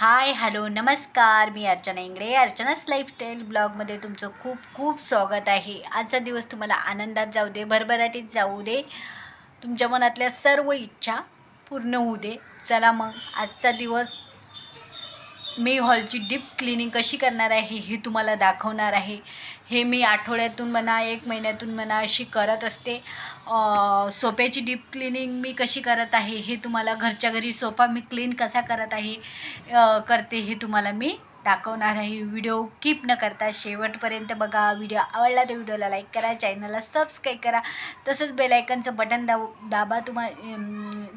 हाय hello नमस्कार. मी अर्चना इंगडे अर्चनाच लाईफस्टाईल ब्लॉगमध्ये तुमचं खूप खूप स्वागत आहे. आजचा दिवस तुम्हाला आनंदात जाऊ दे भरभराटीत जाऊ दे. तुमच्या मनातल्या सर्व इच्छा पूर्ण होऊ दे. चला मग आजचा दिवस मी हॉलची डीप क्लिनिंग कशी करणार आहे हे तुम्हाला दाखवणार आहे. हे मी आठवड्यातून म्हणा एक महिन्यातून म्हणा अशी करत असते. सोप्याची डीप क्लिनिंग मी कशी करत आहे हे तुम्हाला घरच्या घरी सोफा मी क्लीन कसा करत आहे करते हे तुम्हाला मी दाखवणार आहे व्हिडिओ कीप न करता शेवटपर्यंत बघा. व्हिडिओ आवडला तर व्हिडिओला लाईक करा चॅनलला सबस्क्राईब करा. तसंच बेलायकनचं बटन दाब दाबा. तुम्हा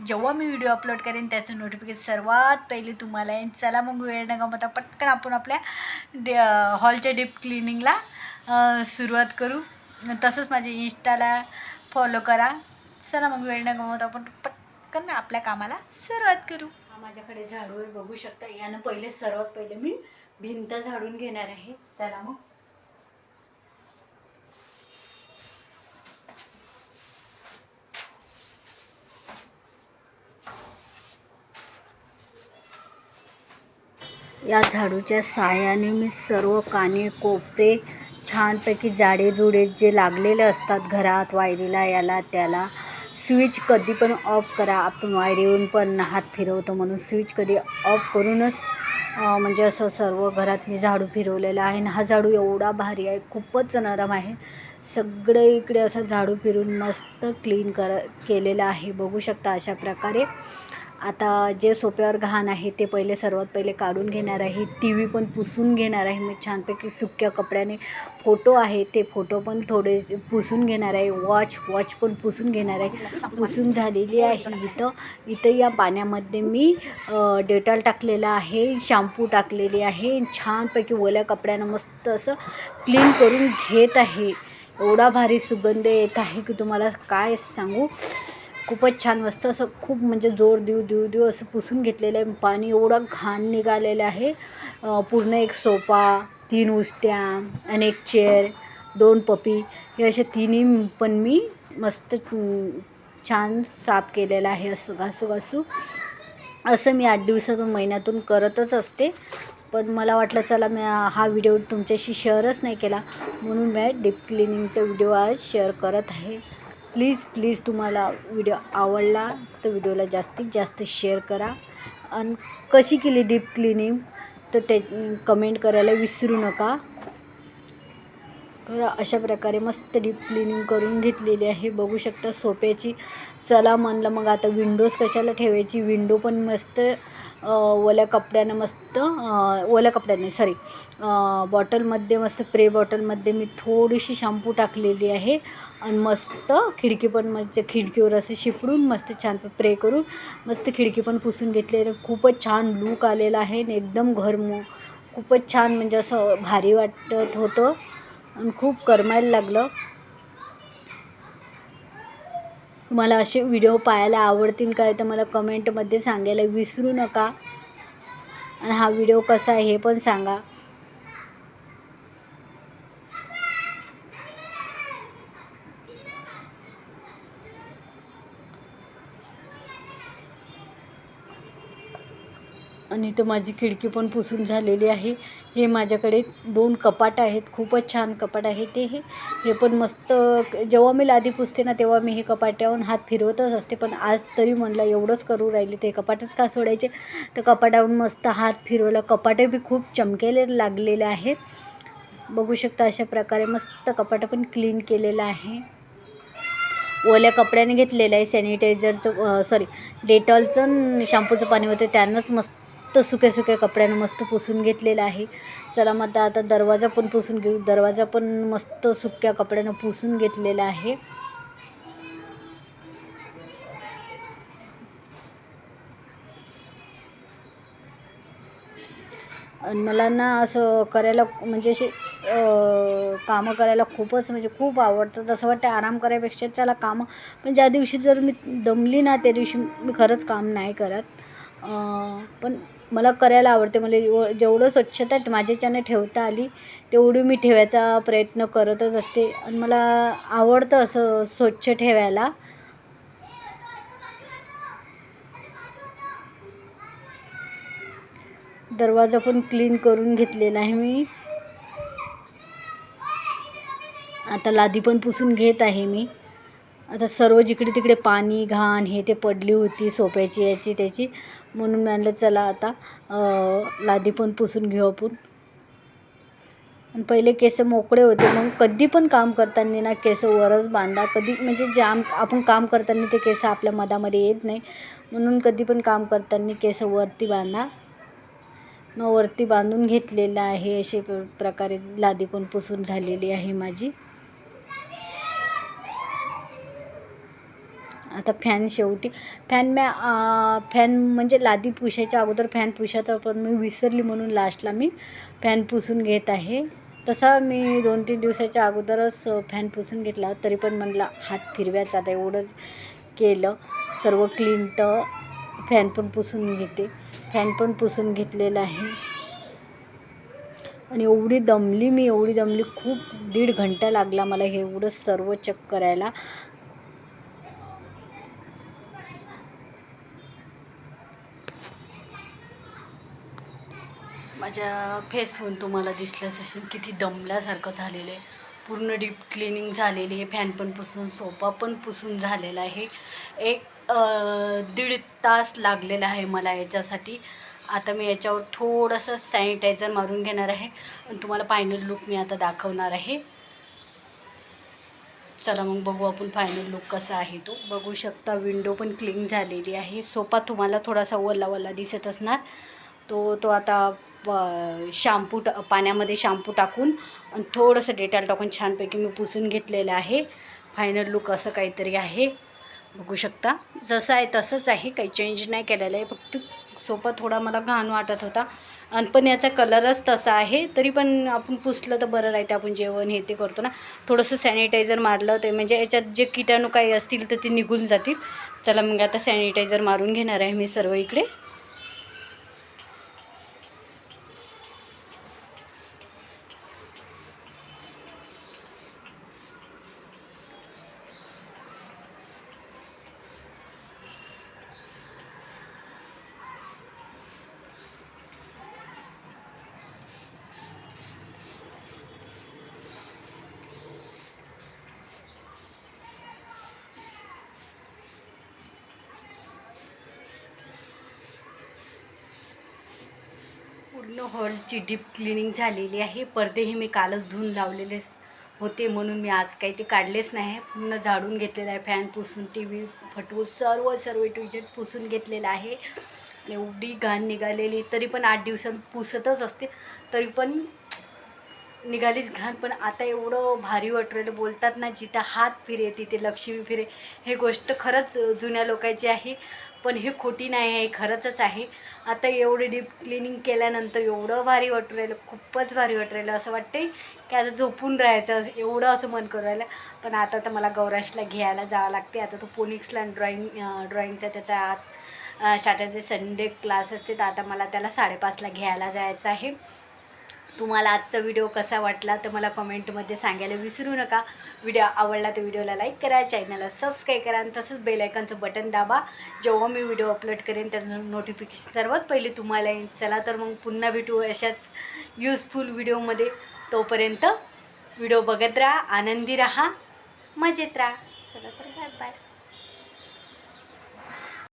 जेव्हा मी व्हिडिओ अपलोड करेन त्याचं नोटिफिकेशन सर्वात पहिले तुम्हाला येईन. चला मग वेळ न गमवता पटकन आपण आपल्या डे हॉलच्या डीप क्लिनिंगला सुरुवात करू. तसंच माझ्या इंस्टाला फॉलो करा. चला मग वेळ न गमवता आपण पटकन आपल्या कामाला सुरुवात करू. माझ्याकडे झाडू आहे बघू शकता. यानं पहिले सर्वात पहिले मी भिंत झाडून घेणार आहे. चला मग. या झाडूच्या साहाय्याने मी सर्व काने कोपरे छानपैकी जाडेजुडे जे लागलेले असतात घरात वायरीला याला त्याला स्विच कधी पण ऑफ करा. आपण वायरीवरून पण हात फिरवतो म्हणून स्विच कधी ऑफ करूनच म्हणजे असं सर्व घरात मी झाडू फिरवलेला आहे. आणि हा झाडू एवढा भारी आहे खूपच नरम आहे. सगळं इकडे असं झाडू फिरून मस्त क्लीन कर केलेलं आहे. बघू शकता अशा प्रकारे. आता जे सोप्यावर घाण आहे ते पहिले सर्वात पहिले काढून घेणार आहे. टी व्ही पण पुसून घेणार आहे. मी छानपैकी सुक्या कपड्याने फोटो आहे ते फोटो पण थोडे पुसून घेणार आहे. वॉच वॉच पण पुसून घेणार आहे. पुसून झालेली आहे इथं. इथं या पाण्यामध्ये मी डेटॉल टाकलेला आहे शॅम्पू टाकलेली आहे. छानपैकी ओल्या कपड्यानं मस्त असं क्लीन करून घेत आहे. एवढा भारी सुगंध येत आहे की तुम्हाला काय सांगू? खूपच छान मस्त असं खूप म्हणजे जोर देऊ देऊ देऊ असं पुसून घेतलेलं आहे. पाणी एवढं घाण निघालेलं आहे. पूर्ण एक सोफा तीन उष्ट्या आणि एक चेअर दोन पपी हे असे तिन्ही पण मी मस्त छान साफ केलेलं आहे असं घासू घासू. असं मी आठ दिवसातून महिन्यातून करतच असते. पण मला वाटलं चला मी हा व्हिडिओ तुमच्याशी शेअरच नाही केला. म्हणून मी डीप क्लिनिंगचा व्हिडिओ आज शेअर करत आहे. प्लीज प्लीज तुम्हाला व्हिडिओ आवडला तर व्हिडिओला जास्तीत जास्त शेअर करा. आणि कशी केली डीप क्लिनिंग तर ते कमेंट करायला विसरू नका. तर अशा प्रकारे मस्त डीप क्लिनिंग करून घेतलेली आहे. बघू शकता सोप्याची चला म्हणलं मग आता विंडोज कशाला ठेवायची? विंडो पण मस्त ओल्या कपड्यानं मस्त ओल्या कपड्याने सॉरी बॉटलमध्ये मस्त प्रे बॉटलमध्ये मी थोडीशी शॅम्पू टाकलेली आहे. आणि मस्त खिडकी पण मस्त खिडकीवर असे शिपडून मस्त छान प्रे करून मस्त खिडकी पण पुसून घेतलेलं. खूपच छान लूक आलेला आहे आणि एकदम घर मो खूपच छान म्हणजे असं भारी वाटत होतं. आणि खूप करमायला लागलं. तुम्हाला असे व्हिडिओ पाहायला आवडतील काय तर मला कमेंटमध्ये सांगायला विसरू नका. आणि हा व्हिडिओ कसा आहे हे पण सांगा. आणि इथं माझी खिडकी पण पुसून झालेली आहे. हे माझ्याकडे दोन कपाट आहेत. खूपच छान कपाट आहे ते. हे हे पण मस्त जेव्हा मी लादी पुसते ना तेव्हा मी हे कपाटावरून हात फिरवतच असते. पण आज तरी म्हणलं एवढंच करू राहिले ते कपाटच का सोडायचे? तर कपाटावरून मस्त हात फिरवला. कपाटे बी खूप चमकेले लागलेले आहेत. बघू शकता अशा प्रकारे मस्त कपाट पण क्लीन केलेलं आहे. ओल्या कपड्याने घेतलेलं आहे सॅनिटायझरचं सॉरी डेटॉलचं शॅम्पूचं पाणी होतं. त्यानंच मस्त सुक्या सुक्या कपड्यानं मस्त पुसून घेतलेलं आहे. चला मग आता आता दरवाजा पण पुसून घेऊ. दरवाजा पण मस्त सुक्या कपड्यानं पुसून घेतलेला आहे. आणि मला ना असं करायला म्हणजे असे कामं करायला खूपच म्हणजे खूप आवडतं तसं वाटतं आराम करायपेक्षा चला कामं. पण ज्या दिवशी जर मी दमली ना त्या दिवशी मी खरंच काम नाही करत. पण मला करायला आवडते. मला एव- जेवढं स्वच्छता माझ्याच्यानं ठेवता आली तेवढी मी ठेवायचा प्रयत्न करतच असते. आणि मला आवडतं असं स्वच्छ ठेवायला. दरवाजा पण क्लीन करून घेतलेला आहे मी. आता लादी पण पुसून घेत आहे मी. आता सर्व जिकडे तिकडे पाणी घाण हे ते पडली होती सोप्याची याची त्याची. म्हणून म्हणलं चला आता लादी पण पुसून घेऊ आपण. आणि पहिले केस मोकळे होते मग कधी पण काम करताना ना केस वरच बांधा. कधी म्हणजे जाम आपण काम करताना ते केस आपल्या मधामध्ये येत नाही. म्हणून कधी पण काम करताना केस वरती बांधा. मग वरती बांधून घेतलेलं आहे असे प्रकारे लादी पण पुसून झालेली आहे माझी. आता फॅन शेवटी. फॅन मी फॅन म्हणजे लादी पुसायच्या अगोदर फॅन पुसायचा पण मी विसरली म्हणून लास्टला मी फॅन पुसून घेत आहे. तसा मी दोन तीन दिवसाच्या अगोदरच फॅन पुसून घेतला. तरी पण म्हणला हात फिरवायचा आता एवढंच केलं. सर्व क्लीन तर फॅन पण पुसून घेते. फॅन पण पुसून घेतलेला आहे. आणि एवढी दमली मी एवढी दमली. खूप दीड घंटा लागला मला हे एवढं सर्व चेक करायला. माझ्या फेसवरून तुम्हाला दिसलंच असेल किती दमल्यासारखं झालेलं आहे. पूर्ण डीप क्लिनिंग झालेली आहे. फॅन पण पुसून सोफा पण पुसून झालेला आहे. एक दीड तास लागलेला आहे मला याच्यासाठी. आता मी याच्यावर थोडंसं सॅनिटायझर मारून घेणार आहे. आणि तुम्हाला फायनल लुक मी आता दाखवणार आहे. चला मग बघू आपण फायनल लुक कसा आहे तो. बघू शकता विंडो पण क्लीन झालेली आहे. सोफा तुम्हाला थोडासा वल्ला वल्ला दिसत असणार. तो तो आता शॅम्पू टा पाण्यामध्ये शॅम्पू टाकून आणि थोडंसं डेटॉल टाकून छानपैकी मी पुसून घेतलेलं आहे. फायनल लुक असं काहीतरी आहे. बघू शकता. जसं आहे तसंच आहे. काही चेंज नाही केलेलं आहे. फक्त सोपा थोडा मला घाण वाटत होता. आणि पण याचा कलरच तसा आहे. तरी पण आपण पुसलं तर बरं राहते. आपण जेवण हे ते करतो ना. थोडंसं सॅनिटायझर मारलं ते म्हणजे याच्यात जे किटाणू काही असतील तर ते निघून जातील. चला मग आता सॅनिटायझर मारून घेणार आहे मी सर्व इकडे. पूर्ण हॉलची डीप क्लिनिंग झालेली आहे. पडदेही मी कालच धुवून लावलेले होते म्हणून मी आज काही ते काढलेच नाही पूर्ण झाडून घेतलेलं आहे. फॅन पुसून टी व्ही फटवून सर्व सर्व टू पुसून घेतलेलं आहे. आणि एवढी घाण निघालेली तरी पण आठ दिवसात पुसतच असते. तरी पण निघालीच घाण. पण आता एवढं भारी वाटलेलं बोलतात ना जिथं हात फिरे तिथे लक्ष्मी फिरे. हे गोष्ट खरंच जुन्या लोकांची आहे. पण हे खोटी नाही आहे खरंचच आहे. आता एवढी डीप क्लिनिंग केल्यानंतर एवढं भारी वाटू राहिलं खूपच भारी वाटू राहिलं. असं वाटतंय की आता झोपून राहायचं असं- एवढं असं मन करू राहिलं. पण आता तर मला गौराशला घ्यायला जावं लागते आता तो पोनिक्सला ड्रॉइंग ड्रॉइंगचा त्याच्या आत सॅटर्डे संडे क्लास असते. तर आता मला त्याला साडेपाचला घ्यायला जायचं आहे. तुम्हाला आजचा व्हिडिओ कसा वाटला तर मला कमेंटमध्ये सांगायला विसरू नका. व्हिडिओ आवडला तर व्हिडिओला लाईक करा चॅनलला सबस्क्राईब करा आणि तसंच बेलायकनचं बटन दाबा. जेव्हा मी व्हिडिओ अपलोड करेन त्याचं नोटिफिकेशन सर्वात पहिले तुम्हाला येईल. चला तर मग पुन्हा भेटू अशाच यूजफुल व्हिडिओमध्ये तोपर्यंत व्हिडिओ बघत राहा आनंदी राहा मजेत राहा. चला तर बाय बाय